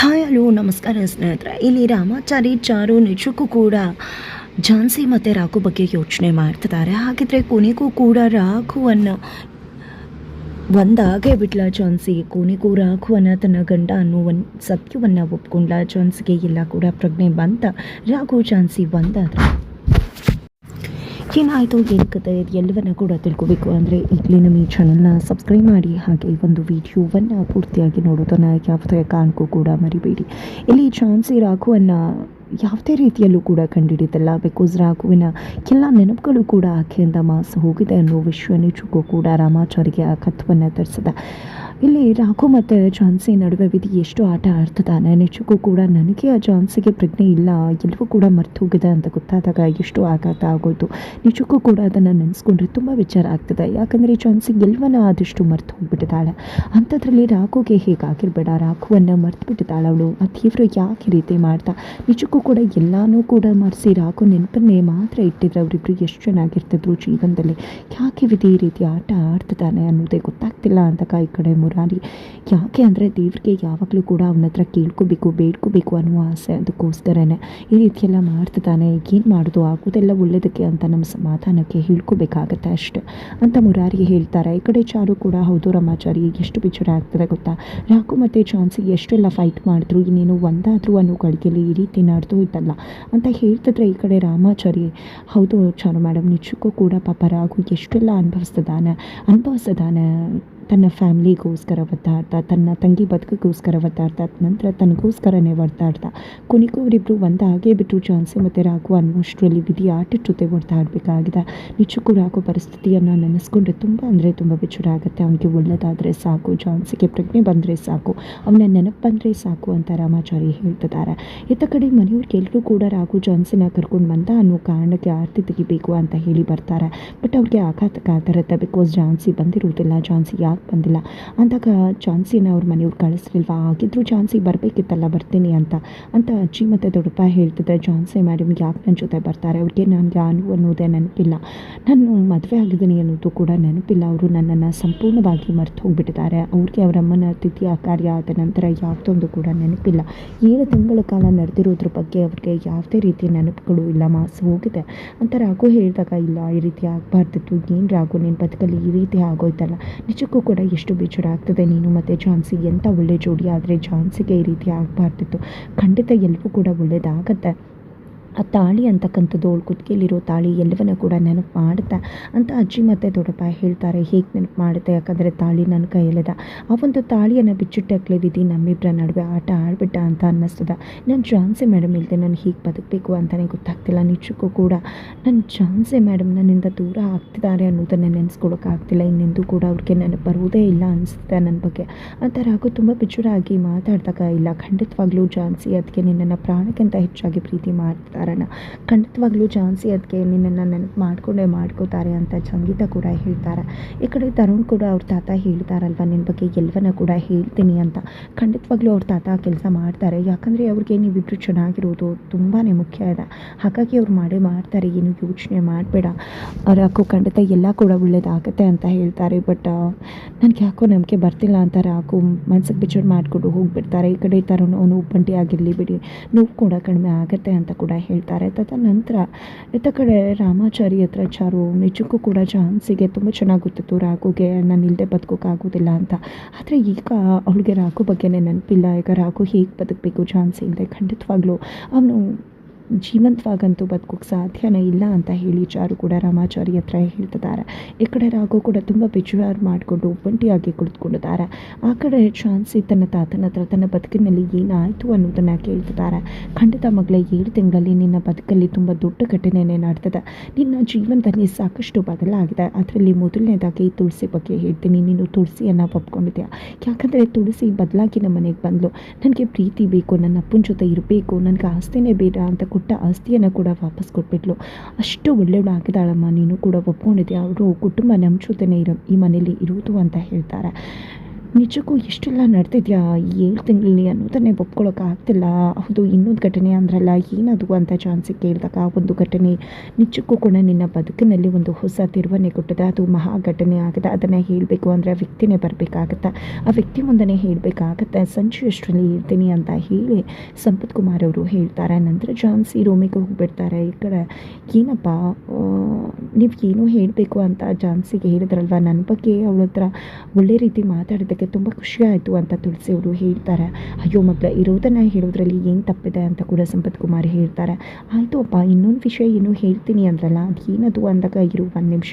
Hi, hello, ನಮಸ್ಕಾರ ಸ್ನೇಹಿತರೆ. ಇಲ್ಲಿ ರಾಮಾಚಾರಿ ಚಾರು ನಿಜಕ್ಕೂ ಕೂಡ ಝಾನ್ಸಿ ಮತ್ತು ರಾಘು ಬಗ್ಗೆ ಯೋಚನೆ ಮಾಡ್ತಿದ್ದಾರೆ. ಹಾಗಿದ್ರೆ ಕೊನೆಗೂ ಕೂಡ ರಾಘುವನ್ನು ಒಂದಾಗೆ ಬಿಟ್ಲ ಝಾನ್ಸಿ. ಕೊನೆಗೂ ರಾಘುವನ್ನು ತನ್ನ ಗಂಡ ಅನ್ನೋ ಒಂದು ಸತ್ಯವನ್ನು ಒಪ್ಕೊಂಡ್ಲ ಜಾನ್ಸಿಗೆ ಎಲ್ಲ ಕೂಡ ಪ್ರಜ್ಞೆ ಬಂತ ರಾಘು ಜಾನ್ಸಿ ಒಂದಾದ್ರು. ಏನಾಯಿತು ಏನು ಕತೆ ಎಲ್ಲವನ್ನ ಕೂಡ ತಿಳ್ಕೊಬೇಕು ಅಂದರೆ ಈಗಲೇ ನಮ್ಮ ಈ ಚಾನಲ್ನ ಸಬ್ಸ್ಕ್ರೈಬ್ ಮಾಡಿ. ಹಾಗೆ ಒಂದು ವಿಡಿಯೋವನ್ನು ಪೂರ್ತಿಯಾಗಿ ನೋಡೋದನ್ನು ಯಾವುದೇ ಕಾರಣಕ್ಕೂ ಕೂಡ ಮರಿಬೇಡಿ. ಇಲ್ಲಿ ಚಾನ್ಸಿ ರಾಘುವನ್ನು ಯಾವುದೇ ರೀತಿಯಲ್ಲೂ ಕೂಡ ಕಂಡಿಡಿದಲ್ಲ. ಬಿಕಾಸ್ ರಾಘುವಿನ ಎಲ್ಲ ನೆನಪುಗಳು ಕೂಡ ಆಕೆಯಿಂದ ಮಾಸ ಹೋಗಿದೆ ಅನ್ನೋ ವಿಷಯ ಕೂಡ ರಾಮಾಚಾರಿಗೆ ಆ ಕತ್ವವನ್ನು ತರಿಸಿದೆ. ಇಲ್ಲಿ ರಾಘು ಮತ್ತು ಜಾನ್ಸಿ ನಡುವೆ ವಿಧಿ ಎಷ್ಟು ಆಟ ಆಡ್ತಿದ್ದಾನೆ. ನಿಜಕ್ಕೂ ಕೂಡ ನನಗೆ ಆ ಜಾನ್ಸಿಗೆ ಪ್ರಜ್ಞೆ ಇಲ್ಲ. ಎಲ್ಲವೂ ಕೂಡ ಮರ್ತು ಹೋಗಿದೆ ಅಂತ ಗೊತ್ತಾದಾಗ ಎಷ್ಟು ಆಘಾತ ಆಗೋಯ್ತು. ನಿಜಕ್ಕೂ ಕೂಡ ಅದನ್ನು ನೆನೆಸ್ಕೊಂಡ್ರೆ ತುಂಬ ವಿಚಾರ ಆಗ್ತದೆ. ಯಾಕಂದರೆ ಜಾನ್ಸಿ ಎಲ್ವನ ಆದಷ್ಟು ಮರ್ತು ಹೋಗ್ಬಿಟ್ಟಿದ್ದಾಳೆ. ಅಂಥದ್ರಲ್ಲಿ ರಾಘುಗೆ ಹೇಗಾಗಿರ್ಬೇಡ. ರಾಘುವನ್ನು ಮರ್ತು ಬಿಟ್ಟಿದ್ದಾಳೆ ಅವಳು. ಆ ತೀವ್ರ ಯಾಕೆ ರೀತಿ ಮಾಡ್ತಾ? ನಿಜಕ್ಕೂ ಕೂಡ ಎಲ್ಲನೂ ಕೂಡ ಮರೆಸಿ ರಾಘು ನೆನಪನ್ನೇ ಮಾತ್ರ ಇಟ್ಟಿದ್ರೆ ಅವರಿಬ್ಬರು ಎಷ್ಟು ಚೆನ್ನಾಗಿರ್ತಿದ್ರು ಜೀವನದಲ್ಲಿ. ಯಾಕೆ ವಿಧಿ ರೀತಿ ಆಟ ಆಡ್ತಿದ್ದಾನೆ ಅನ್ನೋದೇ ಗೊತ್ತಾಗ್ತಿಲ್ಲ ಅಂತ ಈ ಕಡೆ ಮುರಾರಿ. ಯಾಕೆ ಅಂದರೆ ದೇವ್ರಿಗೆ ಯಾವಾಗಲೂ ಕೂಡ ಅವನ ಹತ್ರ ಕೇಳ್ಕೋಬೇಕು, ಬೇಡ್ಕೋಬೇಕು ಅನ್ನುವ ಆಸೆ ಅದಕ್ಕೋಸ್ಕರನೇ. ಈ ರೀತಿಯೆಲ್ಲ ಮಾಡ್ತಿದ್ದಾನೆ ಏನು ಮಾಡೋದು? ಆಗೋದೆಲ್ಲ ಒಳ್ಳೇದಕ್ಕೆ ಅಂತ ನಮ್ಮ ಸಮಾಧಾನಕ್ಕೆ ಹೇಳ್ಕೋಬೇಕಾಗತ್ತೆ ಅಷ್ಟೆ. ಅಂತ ಮುರಾರಿ ಹೇಳ್ತಾರೆ. ಈ ಕಡೆ ಚಾರು ಕೂಡ ಹೌದು ರಮಾಚಾರಿ, ಎಷ್ಟು ಬಿಚ್ಚರ ಆಗ್ತದೆ ಗೊತ್ತಾ? ರಾಕು ಮತ್ತು ಚಾನ್ಸಿ ಎಷ್ಟೆಲ್ಲ ಫೈಟ್ ಮಾಡಿದ್ರು, ಇನ್ನೇನು ಒಂದಾದರೂ ಅನ್ನೋ ಗಳಿಗೆಯಲ್ಲಿ ಈ ರೀತಿ ನಡೆದು ಇದ್ದಲ್ಲ ಅಂತ ಹೇಳ್ತಿದ್ರೆ ಈ ಕಡೆ ರಾಮಾಚಾರಿ, ಹೌದು ಚಾರು ಮೇಡಮ್ ನಿಜಕ್ಕೂ ಕೂಡ ಪಾಪ ರಾಘು ಎಷ್ಟೆಲ್ಲ ಅನುಭವಿಸ್ತದಾನೆ ಅನುಭವಿಸ್ತಿದ್ದಾನೆ ತನ್ನ ಫ್ಯಾಮ್ಲಿಗೋಸ್ಕರ ಒದ್ದಾಡ್ತಾ ತನ್ನ ತಂಗಿ ಬದುಕಿಗೋಸ್ಕರ ಒದ್ದಾಡ್ತಾ ನಂತರ ತನಗೋಸ್ಕರನೇ ಒದ್ದಾಡ್ತಾ ಕೊನೆಗೂ ಅವರಿಬ್ಬರು ಒಂದಾಗೇ ಬಿಟ್ಟರು ಚಾನ್ಸಿ ಮತ್ತು ರಾಘು ಅನ್ನೋಷ್ಟರಲ್ಲಿ ವಿಧಿ ಆಟದ ಜೊತೆ ಒದ್ದಾಡಬೇಕಾಗಿದೆ ನಿಜಕ್ಕೂ ರಾಘು ಪರಿಸ್ಥಿತಿಯನ್ನು ನೆನೆಸ್ಕೊಂಡ್ರೆ ತುಂಬ ಅಂದರೆ ತುಂಬ ವಿಚಾರ ಆಗುತ್ತೆ ಅವನಿಗೆ ಒಳ್ಳೆಯದಾದರೆ ಸಾಕು ಜಾನ್ಸಿಗೆ ಪ್ರಜ್ಞೆ ಬಂದರೆ ಸಾಕು, ಅವನ ನೆನಪು ಬಂದರೆ ಸಾಕು ಅಂತ ರಾಮಾಚಾರಿ ಹೇಳ್ತಿದ್ದಾರೆ. ಇತ್ತ ಕಡೆ ಮನೆಯವ್ರಿಗೆ ಎಲ್ಲರೂ ಕೂಡ ರಾಘು ಜಾನ್ಸಿನ ಕರ್ಕೊಂಡು ಬಂದ ಅನ್ನೋ ಕಾರಣಕ್ಕೆ ಆರತಿ ತೆಗಿಬೇಕು ಅಂತ ಹೇಳಿ ಬರ್ತಾರೆ. ಬಟ್ ಅವ್ರಿಗೆ ಆಘಾತಕ್ಕೆ ಇರುತ್ತೆ ಬಿಕಾಸ್ ಜಾನ್ಸಿ ಬಂದಿರುವುದಿಲ್ಲ. ಜಾನ್ಸಿ ಯಾಕೆ ಬಂದಿಲ್ಲ? ಅಂದಾಗ ಚಾನ್ಸಿನ ಅವ್ರ ಮನೆಯವ್ರು ಕಳಿಸ್ಲಿಲ್ವಾ? ಆಗಿದ್ರು ಚಾನ್ಸಿ ಬರಬೇಕಿತ್ತಲ್ಲ, ಬರ್ತೀನಿ ಅಂತ. ಅಂತ ಅಜ್ಜಿ ಮತ್ತು ದೊಡ್ಡಪ್ಪ ಹೇಳ್ತಿದ್ರೆ ಜಾನ್ಸಿ ಮ್ಯಾಡಮ್ ಯಾಕೆ ನನ್ನ ಜೊತೆ ಬರ್ತಾರೆ? ಅವ್ರಿಗೆ ನಾನು ಯಾನು ಅನ್ನೋದೇ ನೆನಪಿಲ್ಲ. ನಾನು ಮದುವೆ ಆಗಿದ್ದೀನಿ ಅನ್ನೋದು ಕೂಡ ನೆನಪಿಲ್ಲ. ಅವರು ನನ್ನನ್ನು ಸಂಪೂರ್ಣವಾಗಿ ಮರೆತು ಹೋಗಿಬಿಟ್ಟಿದ್ದಾರೆ. ಅವ್ರಿಗೆ ಅವರ ಅಮ್ಮನ ತಿಥಿಯ ಕಾರ್ಯ ಆದ ನಂತರ ಯಾವುದೊಂದು ಕೂಡ ನೆನಪಿಲ್ಲ. ಏಳು ತಿಂಗಳ ಕಾಲ ನಡೆದಿರೋದ್ರ ಬಗ್ಗೆ ಅವ್ರಿಗೆ ಯಾವುದೇ ರೀತಿಯ ನೆನಪುಗಳು ಇಲ್ಲ. ಮಾಸು ಹೋಗಿದೆ. ಅಂತ ರಾಘು ಹೇಳಿದಾಗ, ಇಲ್ಲ, ಈ ರೀತಿ ಆಗಬಾರ್ದಿತ್ತು. ಏನು ರಾಘು ನಿನ್ನ ಬದುಕಲ್ಲಿ ಈ ರೀತಿ ಆಗೋಯ್ತಲ್ಲ. ನಿಜಕ್ಕೂ ಕೂಡ ಎಷ್ಟು ಬೇಜಾರಾಗ್ತದೆ ನೀನು ಮತ್ತು ಝಾನ್ಸಿ ಎಂಥ ಒಳ್ಳೆ ಜೋಡಿ ಆದರೆ ಝಾನ್ಸಿಗೆ ಈ ರೀತಿ ಆಗಬಾರ್ದಿತ್ತು. ಖಂಡಿತ ಎಲ್ಲವೂ ಕೂಡ ಒಳ್ಳೆಯದಾಗತ್ತೆ ಆ ತಾಳಿ ಅಂತಕ್ಕಂಥದ್ದು ಅವಳು ಕುತ್ತಿಗೆಯಲ್ಲಿರೋ ತಾಳಿ ಎಲ್ಲವನ್ನ ಕೂಡ ನೆನಪು ಮಾಡುತ್ತೆ ಅಂತ ಅಜ್ಜಿ ಮತ್ತು ದೊಡ್ಡಪ್ಪ ಹೇಳ್ತಾರೆ, ಹೇಗೆ ನೆನಪು ಮಾಡುತ್ತೆ? ಯಾಕಂದರೆ ತಾಳಿ ನನ್ನ ಕೈಯಲ್ಲಿದೆ. ಆ ಒಂದು ತಾಳಿಯನ್ನು ಬಿಚ್ಚಿಟ್ಟಕ್ಲೆ ವಿಧಿ ನಮ್ಮಿಬ್ಬರ ನಡುವೆ ಆಟ ಆಡ್ಬಿಟ್ಟ ಅಂತ ಅನ್ನಿಸ್ತದೆ. ನಾನು ಜಾನ್ಸಿ ಮೇಡಮ್ ಇಲ್ಲದೆ ನಾನು ಹೀಗೆ ಬದುಕಬೇಕು ಅಂತಲೇ ಗೊತ್ತಾಗ್ತಿಲ್ಲ. ನಿಜಕ್ಕೂ ಕೂಡ ನನ್ನ ಜಾನ್ಸಿ ಮೇಡಮ್ ನನ್ನಿಂದ ದೂರ ಆಗ್ತಿದ್ದಾರೆ ಅನ್ನೋದನ್ನು ನೆನೆಸ್ಕೊಳ್ಳೋಕ್ಕಾಗ್ತಿಲ್ಲ ಇನ್ನೆಂದೂ ಕೂಡ ಅವ್ರಿಗೆ ನೆನಪು ಬರುವುದೇ ಇಲ್ಲ ಅನಿಸುತ್ತೆ ನನ್ನ ಬಗ್ಗೆ. ಆ ಥರ ಹಾಗೂ ತುಂಬ ಬಿಚ್ಚುರಾಗಿ ಮಾತಾಡಿದಾಗ, ಇಲ್ಲ, ಖಂಡಿತವಾಗ್ಲೂ ಜಾನ್ಸಿ ಅದಕ್ಕೆ ನಿನ್ನನ್ನು ಪ್ರಾಣಕ್ಕಿಂತ ಹೆಚ್ಚಾಗಿ ಪ್ರೀತಿ ಮಾಡ್ತಾರೆ ಕಾರಣ. ಖಂಡಿತವಾಗ್ಲೂ ಝಾನ್ಸಿ ಅದಕ್ಕೆ ನಿನ್ನನ್ನು ನೆನಪು ಮಾಡಿಕೊಂಡೇ ಮಾಡ್ಕೋತಾರೆ ಅಂತ ಸಂಗೀತ ಕೂಡ ಹೇಳ್ತಾರೆ. ಈ ಕಡೆ ತರುಣ್ ಕೂಡ ಅವ್ರ ತಾತ ಹೇಳ್ತಾರಲ್ವ ನಿನ್ನ ಬಗ್ಗೆ ಎಲ್ಲವನ್ನ ಕೂಡ ಹೇಳ್ತೀನಿ ಅಂತ. ಖಂಡಿತವಾಗ್ಲೂ ಅವ್ರ ತಾತ ಕೆಲಸ ಮಾಡ್ತಾರೆ. ಯಾಕಂದರೆ ಅವ್ರಿಗೆ ನೀವಿಬ್ಬರು ಚೆನ್ನಾಗಿರೋದು ತುಂಬಾ ಮುಖ್ಯ ಇದೆ ಹಾಗಾಗಿ ಅವ್ರು ಮಾಡೇ ಮಾಡ್ತಾರೆ, ಏನು ಯೋಚನೆ ಮಾಡಬೇಡ. ರಾಕು ಖಂಡಿತ ಎಲ್ಲ ಕೂಡ ಒಳ್ಳೇದಾಗುತ್ತೆ ಅಂತ ಹೇಳ್ತಾರೆ. ಬಟ್ ನನಗೆ ಯಾಕೋ ನಂಬಿಕೆ ಬರ್ತಿಲ್ಲ ಅಂತಾರೆ ರಾಕು ಮನ್ಸಿಗೆ ಬಿಚ್ಚರ್ ಮಾಡಿಕೊಂಡು ಹೋಗಿಬಿಡ್ತಾರೆ. ಈ ಕಡೆ ತರುಣ್, ಅವನು ಒಬ್ಬಂಟಿ ಆಗಿರಲಿ ಬಿಡಿ. ನೋವು ಕೂಡ ಕಡಿಮೆ ಆಗುತ್ತೆ ಅಂತ ಕೂಡ ಹೇಳ್ತಾರೆ. ತದನಂತರ ಇತ್ತ ಕಡೆ ರಾಮಾಚಾರಿ ಹತ್ರ ಚಾರು ನಿಜಕ್ಕೂ ಕೂಡ ಝಾನ್ಸಿಗೆ ತುಂಬ ಚೆನ್ನಾಗಿ ಗೊತ್ತಿತ್ತು ರಾಘುಗೆ ನಾನು ಇಲ್ಲದೆ ಬದುಕೋಕ್ಕಾಗೋದಿಲ್ಲ ಅಂತ. ಆದರೆ ಈಗ ಅವಳಿಗೆ ರಾಘು ಬಗ್ಗೆನೇ ನೆನಪಿಲ್ಲ. ಈಗ ರಾಘು ಹೇಗೆ ಬದುಕಬೇಕು ಝಾನ್ಸಿ ಇಲ್ಲದೆ ಖಂಡಿತವಾಗ್ಲೂ ಅವನು ಜೀವಂತವಾಗಂತೂ ಬದುಕೋಕ್ಕೆ ಸಾಧ್ಯನೇ ಇಲ್ಲ ಅಂತ ಹೇಳಿ ಚಾರು ಕೂಡ ರಾಮಾಚಾರಿ ಹತ್ರ ಹೇಳ್ತಿದ್ದಾರೆ. ಈ ಕಡೆ ರಾಘು ಕೂಡ ತುಂಬ ಬೇಜಾರು ಮಾಡಿಕೊಂಡು ಒಬ್ಬಂಟಿಯಾಗಿ ಕುಳಿತುಕೊಂಡಿದ್ದಾರೆ. ಆ ಕಡೆ ಚಾನ್ಸಿ ತನ್ನ ತಾತನ ಹತ್ರ ತನ್ನ ಬದುಕಿನಲ್ಲಿ ಏನಾಯಿತು ಅನ್ನೋದನ್ನು ಕೇಳ್ತಿದ್ದಾರೆ. ಖಂಡಿತ ಮಗಳೇ, ಏಳು ತಿಂಗಳಲ್ಲಿ ನಿನ್ನ ಬದುಕಲ್ಲಿ ತುಂಬ ದೊಡ್ಡ ಘಟನೆನೇ ನಡೆದಿದೆ. ನಿನ್ನ ಜೀವನದಲ್ಲಿ ಸಾಕಷ್ಟು ಬದಲಾಗಿದೆ. ಅದರಲ್ಲಿ ಮೊದಲನೇದಾಗಿ ತುಳಸಿ ಬಗ್ಗೆ ಹೇಳ್ತೀನಿ. ನೀನು ತುಳಸಿಯನ್ನು ಒಪ್ಕೊಂಡಿದ್ಯಾ? ಯಾಕಂದರೆ ತುಳಸಿ ಬದಲಾಗಿ ನಮ್ಮ ಮನೆಗೆ ಬಂದಳು ನನಗೆ ಪ್ರೀತಿ ಬೇಕು, ನನ್ನ ಅಪ್ಪನ ಜೊತೆ ಇರಬೇಕು, ನನಗೆ ಆಸ್ತಿನೇ ಬೇಡ ಅಂತ ಕೊಟ್ಟ ಆಸ್ತಿಯನ್ನು ಕೂಡ ವಾಪಸ್ ಕೊಟ್ಬಿಟ್ಲು. ಅಷ್ಟು ಒಳ್ಳೆಯವಳು ಆಗಿದ್ದಾಳಮ್ಮ, ನೀನು ಕೂಡ ಒಪ್ಕೊಂಡಿದ್ದೆ ಅವರು ಕುಟುಂಬ ನಮ್ಮ ಜೊತೆನೇ ಇರೋ, ಈ ಮನೇಲಿ ಇರುವುದು ಅಂತ ಹೇಳ್ತಾರೆ. ನಿಜಕ್ಕೂ ಇಷ್ಟೆಲ್ಲ ನಡೆದಿದೆಯಾ ಏಳು ತಿಂಗಳಲ್ಲಿ ಅನ್ನೋದನ್ನೇ ಒಪ್ಕೊಳ್ಳೋಕೆ ಆಗ್ತಿಲ್ಲ. ಹೌದು, ಇನ್ನೊಂದು ಘಟನೆ ಅಂದ್ರಲ್ಲ ಏನದು ಅಂತ ಚಾನ್ಸಿ ಕೇಳಿದಾಗ ಒಂದು ಘಟನೆ. ನಿಜಕ್ಕೂ ಕೂಡ ನಿನ್ನ ಬದುಕಿನಲ್ಲಿ ಒಂದು ಹೊಸ ತಿರುವನ್ನೇ ಕೊಟ್ಟಿದೆ. ಅದು ಮಹಾ ಘಟನೆ ಆಗಿದೆ. ಅದನ್ನು ಹೇಳಬೇಕು ಅಂದರೆ ಆ ವ್ಯಕ್ತಿನೇ ಬರಬೇಕಾಗತ್ತೆ. ಆ ವ್ಯಕ್ತಿ ಮುಂದೆ ಹೇಳಬೇಕಾಗತ್ತೆ, ಸಂಜೆ ಅಷ್ಟರಲ್ಲಿ ಇರ್ತೀನಿ ಅಂತ ಹೇಳಿ ಸಂಪತ್ ಕುಮಾರ್ ಅವರು ಹೇಳ್ತಾರೆ. ನಂತರ ಜಾನ್ಸಿ ರೂಮಿಗೆ ಹೋಗಿಬಿಡ್ತಾರೆ. ಈ ಕಡೆ, ಏನಪ್ಪ ನೀವು ಏನೋ ಹೇಳಬೇಕು ಅಂತ ಜಾನ್ಸಿಗೆ ಹೇಳಿದ್ರಲ್ವ? ನನ್ನ ಬಗ್ಗೆ ಅವಳ ಹತ್ರ ಒಳ್ಳೆ ರೀತಿ ಮಾತಾಡಿದ್ದಕ್ಕೆ ತುಂಬ ಖುಷಿ ಆಯಿತು ಅಂತ ತುಳಸಿ ಅವರು ಹೇಳ್ತಾರೆ. ಅಯ್ಯೋ ಮಗಳ ಇರೋದನ್ನು ಹೇಳೋದ್ರಲ್ಲಿ ಏನು ತಪ್ಪಿದೆ ಅಂತ ಕೂಡ ಸಂಪತ್ ಕುಮಾರ್ ಹೇಳ್ತಾರೆ. ಆಯಿತು ಅಪ್ಪ, ಇನ್ನೊಂದು ವಿಷಯ ಏನು ಹೇಳ್ತೀನಿ ಅಂದ್ರಲ್ಲ, ಅದೇನದು ಅಂದಾಗ ಇರು ಒಂದು ನಿಮಿಷ.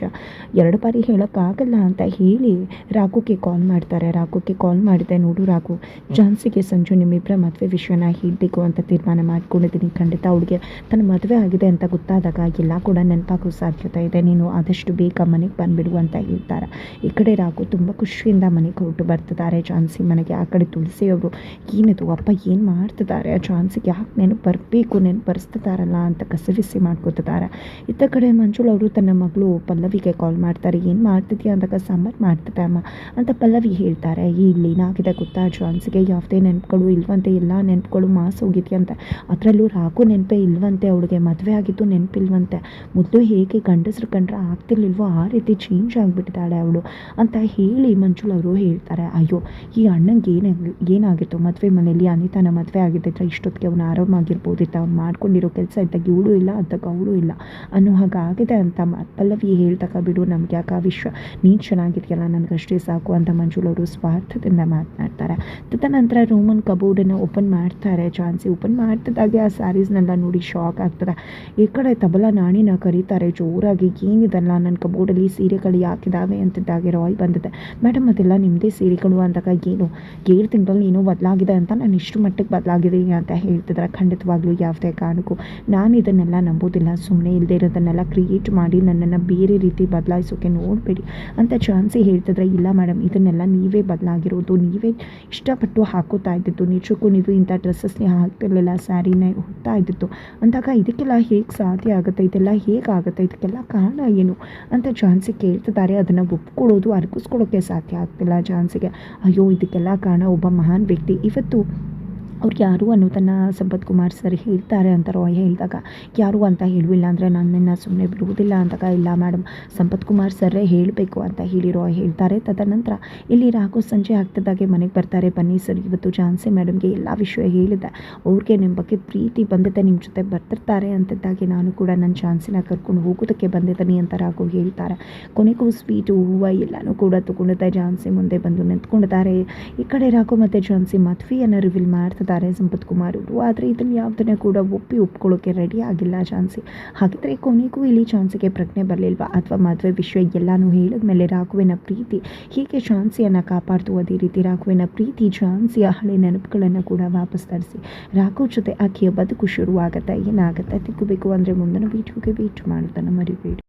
ಎರಡು ಬಾರಿ ಹೇಳೋಕ್ಕಾಗಲ್ಲ ಅಂತ ಹೇಳಿ ರಾಘುಗೆ ಕಾಲ್ ಮಾಡ್ತಾರೆ. ರಾಘುಗೆ ಕಾಲ್ ಮಾಡಿದೆ ನೋಡು ರಾಘು ಜಾನ್ಸಿಗೆ ಸಂಜು ನಿಮ್ಮಿಬ್ಬರ ಮದುವೆ ವಿಷಯನ ಹೇಳಬೇಕು ಅಂತ ತೀರ್ಮಾನ ಮಾಡ್ಕೊಂಡಿದ್ದೀನಿ. ಖಂಡಿತ ಅವಳಿಗೆ ತನ್ನ ಮದುವೆ ಆಗಿದೆ ಅಂತ ಗೊತ್ತಾದಾಗ ಎಲ್ಲ ಕೂಡ ನೆನಪಾಗೋ ಸಾಧ್ಯತೆ ಇದೆ. ನೀನು ಆದಷ್ಟು ಬೇಗ ಮನೆಗೆ ಬಂದುಬಿಡು ಅಂತ ಹೇಳ್ತಾರೆ. ಈ ಕಡೆ ರಾಘು ತುಂಬ ಖುಷಿಯಿಂದ ಮನೆಗೆ ಹೊರಟು ಬರ್ತಿದ್ದಾರೆ. ಝಾನ್ಸಿ ಮನೆಗೆ ಆ ಕಡೆ ತುಳಸಿಯವರು ಏನಿದು ಅಪ್ಪ ಏನು ಮಾಡ್ತಿದ್ದಾರೆ? ಆ ಝಾನ್ಸಿಗೆ ಯಾಕೆ ನೆನಪು ಬರಬೇಕು? ನೆನಪು ಬರೆಸ್ತಿದ್ದಾರಲ್ಲ? ಅಂತ ಕಸಿವಿಸಿ ಮಾಡ್ಕೊತಿದ್ದಾರೆ. ಇತ್ತ ಕಡೆ ಮಂಜುಳ್ ಅವರು ತನ್ನ ಮಗಳು ಪಲ್ಲವಿಗೆ ಕಾಲ್ ಮಾಡ್ತಾರೆ. ಏನು ಮಾಡ್ತಿದ್ಯಾ? ಅಂದಾಗ, ಸಾಂಬಾರು ಮಾಡ್ತಿದ್ದೆ ಅಮ್ಮ ಅಂತ ಪಲ್ಲವಿ ಹೇಳ್ತಾರೆ. ಇಲ್ಲಿ ಏನಾಗಿದೆ ಗೊತ್ತಾ? ಝಾನ್ಸಿಗೆ ಯಾವುದೇ ನೆನಪುಗಳು ಇಲ್ವಂತೆ, ಎಲ್ಲ ನೆನಪುಗಳು ಮಾಸ್ ಹೋಗಿದ್ಯಂತೆ. ಅದರಲ್ಲೂ ರಾಕು ನೆನಪೇ ಇಲ್ವಂತೆ, ಅವಳಿಗೆ ಮದುವೆ ಆಗಿದ್ದು ನೆನಪಿಲ್ವಂತೆ. ಮೊದಲು ಹೇಗೆ ಗಂಡಸ್ರು ಕಂಡ್ರೆ ಆಗ್ತಿರ್ಲಿಲ್ವೋ, ಆ ರೀತಿ ಚೇಂಜ್ ಆಗಿಬಿಟ್ಟಿದ್ದಾಳೆ ಅವಳು ಅಂತ ಹೇಳಿ ಮಂಜುಳ್ ಅವರು ಹೇಳ್ತಾರೆ. ಅಯ್ಯೋ, ಈ ಅಣ್ಣಂಗೆ ಏನಾಗಿ ಏನಾಗಿತ್ತು? ಮದುವೆ ಮನೆಯಲ್ಲಿ ಅನಿತಾನ ಮದುವೆ ಆಗಿದ್ದಿದ್ರೆ ಇಷ್ಟೊತ್ತಿಗೆ ಅವನು ಆರಾಮಾಗಿರ್ಬೋದಿತ್ತು? ಅವ್ನು ಮಾಡ್ಕೊಂಡಿರೋ ಕೆಲಸ ಇದ್ದಾಗ ಇವಳು ಇಲ್ಲ ಅದಕ್ಕೆ ಅವಳು ಇಲ್ಲ. ಅನ್ನೋ ಹಾಗಾಗಿದೆ ಅಂತ ಮ- ಪಲ್ಲವಿ ಹೇಳ್ತಕ್ಕ ಬಿಡು, ನಮ್ಗೆ ಯಾಕೆ ಆ ವಿಶ್ವ, ನೀನು ಚೆನ್ನಾಗಿದೆಯಲ್ಲ, ನನಗಷ್ಟೇ ಸಾಕು ಅಂತ ಮಂಜುಳವರು ಸ್ವಾರ್ಥದಿಂದ ಮಾತನಾಡ್ತಾರೆ. ತದನಂತರ ರೋಮನ್ ಕಬೋರ್ಡನ್ನು ಓಪನ್ ಮಾಡ್ತಾರೆ. ಚಾನ್ಸಿ ಓಪನ್ ಮಾಡ್ತಿದ್ದಾಗೆ ಆ ಸ್ಯಾರೀಸ್ನೆಲ್ಲ ನೋಡಿ ಶಾಕ್ ಆಗ್ತದೆ. ಈ ಕಡೆ ತಬಲ ನಾಣಿನ ಕರೀತಾರೆ. ಜೋರಾಗಿ ಏನಿದಲ್ಲ? ನನ್ನ ಕಬೋರ್ಡಲ್ಲಿ ಸೀರೆಗಳು ಯಾಕಿದ್ದಾವೆ ಅಂತಿದ್ದಾಗೆ ರಾಯ್ ಬಂದಿದೆ. ಮೇಡಮ್, ಅದೆಲ್ಲ ನಿಮ್ಮದೇ ಅಂದಾಗ ಏನು? ಏಳು ತಿಂಗಳಲ್ಲಿ ಏನೋ ಬದಲಾಗಿದೆ ಅಂತ ನಾನು ಇಷ್ಟು ಮಟ್ಟಕ್ಕೆ ಬದಲಾಗಿದ್ದೀನಿ ಅಂತ ಹೇಳ್ತಿದ್ರೆ. ಖಂಡಿತವಾಗ್ಲೂ ಯಾವುದೇ ಕಾರಣಕ್ಕೂ. ನಾನು ಇದನ್ನೆಲ್ಲ ನಂಬೋದಿಲ್ಲ. ಸುಮ್ಮನೆ ಇಲ್ಲದೆ ಇರೋದನ್ನೆಲ್ಲ ಕ್ರಿಯೇಟ್ ಮಾಡಿ ನನ್ನನ್ನು ಬೇರೆ ರೀತಿ ಬದಲಾಯಿಸೋಕೆ ನೋಡಬೇಡಿ ಅಂತ ಚಾನ್ಸಿ ಹೇಳ್ತಿದ್ರೆ. ಇಲ್ಲ ಮೇಡಮ್ ಇದನ್ನೆಲ್ಲ ನೀವೇ ಬದಲಾಗಿರೋದು. ನೀವೇ ಇಷ್ಟಪಟ್ಟು ಹಾಕೋತಾ ಇದ್ದಿದ್ದು. ನಿಜಕ್ಕೂ ನೀವು ಇಂಥ ಡ್ರೆಸ್ಸಸ್ನೇ ಹಾಕ್ತಿರ್ಲಿಲ್ಲ. ಸ್ಯಾರಿನೇ ಹೋಗ್ತಾ ಇದ್ದಿತ್ತು ಅಂದಾಗ ಇದಕ್ಕೆಲ್ಲ ಹೇಗೆ ಸಾಧ್ಯ ಆಗುತ್ತೆ? ಇದೆಲ್ಲ ಹೇಗಾಗುತ್ತೆ ಇದಕ್ಕೆಲ್ಲ ಕಾರಣ ಏನು? ಅಂತ ಜಾನ್ಸಿ ಕೇಳ್ತಿದ್ದಾರೆ ಅದನ್ನು ಒಪ್ಕೊಳ್ಳೋದು ಅರ್ಗಿಸ್ಕೊಳ್ಳೋಕ್ಕೆ ಸಾಧ್ಯ ಆಗ್ತಿಲ್ಲ ಅಯ್ಯೋ ಇದಕ್ಕೆಲ್ಲ ಕಾರಣ ಒಬ್ಬ ಮಹಾನ್ ವ್ಯಕ್ತಿ. ಇವತ್ತು ಅವ್ರು ಯಾರು ಅನ್ನೋದನ್ನು ಸಂಪತ್ ಕುಮಾರ್ ಸರ್ ಹೇಳ್ತಾರೆ ಅಂತ ರಾಯ್ ಹೇಳಿದಾಗ, ಯಾರು ಅಂತ ಹೇಳುವಿಲ್ಲ ಅಂದರೆ ನನ್ನನ್ನು ಸುಮ್ಮನೆ ಬಿಡುವುದಿಲ್ಲ ಅಂದಾಗ ಇಲ್ಲ ಮೇಡಮ್ ಸಂಪತ್ ಕುಮಾರ್ ಸರ್ರೇ ಹೇಳಬೇಕು ಅಂತ ಹೇಳಿ ರಾಯ್ ಹೇಳ್ತಾರೆ. ತದನಂತರ ಇಲ್ಲಿ ರಾಘು ಸಂಜೆ ಆಗ್ತಿದ್ದಾಗೆ ಮನೆಗೆ ಬರ್ತಾರೆ. ಬನ್ನಿ ಸರ್ ಇವತ್ತು ಜಾನ್ಸಿ ಮೇಡಮ್ಗೆ ಎಲ್ಲ ವಿಷಯ ಹೇಳಿದೆ ಅವ್ರಿಗೆ ನಿಮ್ಮ ಬಗ್ಗೆ ಪ್ರೀತಿ ಬಂದಿದೆ ನಿಮ್ಮ ಜೊತೆ ಬರ್ತಿರ್ತಾರೆ ಅಂತಿದ್ದಾಗೆ ನಾನು ಕೂಡ ನನ್ನ ಚಾನ್ಸಿನ ಕರ್ಕೊಂಡು ಹೋಗೋದಕ್ಕೆ ಬಂದಿದ್ದೀನಿ ಅಂತ ರಾಘು ಹೇಳ್ತಾರೆ. ಕೊನೆಗೂ ಸ್ವೀಟು, ಹೂವು ಎಲ್ಲನೂ ಕೂಡ ತಗೊಂಡಿದ್ದೆ. ಜಾನ್ಸಿ ಮುಂದೆ ಬಂದು ನಿಂತ್ಕೊಂಡಿದ್ದಾರೆ. ಈ ಕಡೆ ರಾಘು ಮತ್ತು ಜಾನ್ಸಿ ಮದುವೆಯನ್ನು ರಿವೀಲ್ ಮಾಡ್ತಿದ್ದಾರೆ. ಸಂಪತ್ ಕುಮಾರ್ ಅವರು ಆದರೆ ಇದನ್ನು ಯಾವುದನ್ನೇ ಕೂಡ ಒಪ್ಪಿ ಒಪ್ಕೊಳ್ಳೋಕೆ ರೆಡಿ ಆಗಿಲ್ಲ ಝಾನ್ಸಿ. ಹಾಗಿದ್ರೆ ಕೊನೆಗೂ ಇಲ್ಲಿ ಝಾನ್ಸಿಗೆ ಪ್ರಜ್ಞೆ ಬರಲಿಲ್ವಾ? ಅಥವಾ ಮದುವೆ ವಿಷಯ ಎಲ್ಲನೂ ಹೇಳಿದ್ಮೇಲೆ ರಾಘುವಿನ ಪ್ರೀತಿ ಹೀಗೆ ಚಾನ್ಸಿಯನ್ನು ಕಾಪಾಡ್ತು ಅದೇ ರೀತಿ ರಾಘುವಿನ ಪ್ರೀತಿ ಝಾನ್ಸಿಯ ಹಳೆ ನೆನಪುಗಳನ್ನು ಕೂಡ ವಾಪಸ್ ತರಿಸಿ. ರಾಘು ಜೊತೆ ಆಕೆಯ ಬದುಕು ಶುರುವಾಗುತ್ತೆ. ಏನಾಗುತ್ತೆ? ತಿಕ್ಕಬೇಕು ಅಂದರೆ ಮುಂದಿನ ವೀಡಿಯೋಗೆ ವೇಟ್ ಮಾಡುತ್ತಾನೆ ಮರಿಬೇಡಿ.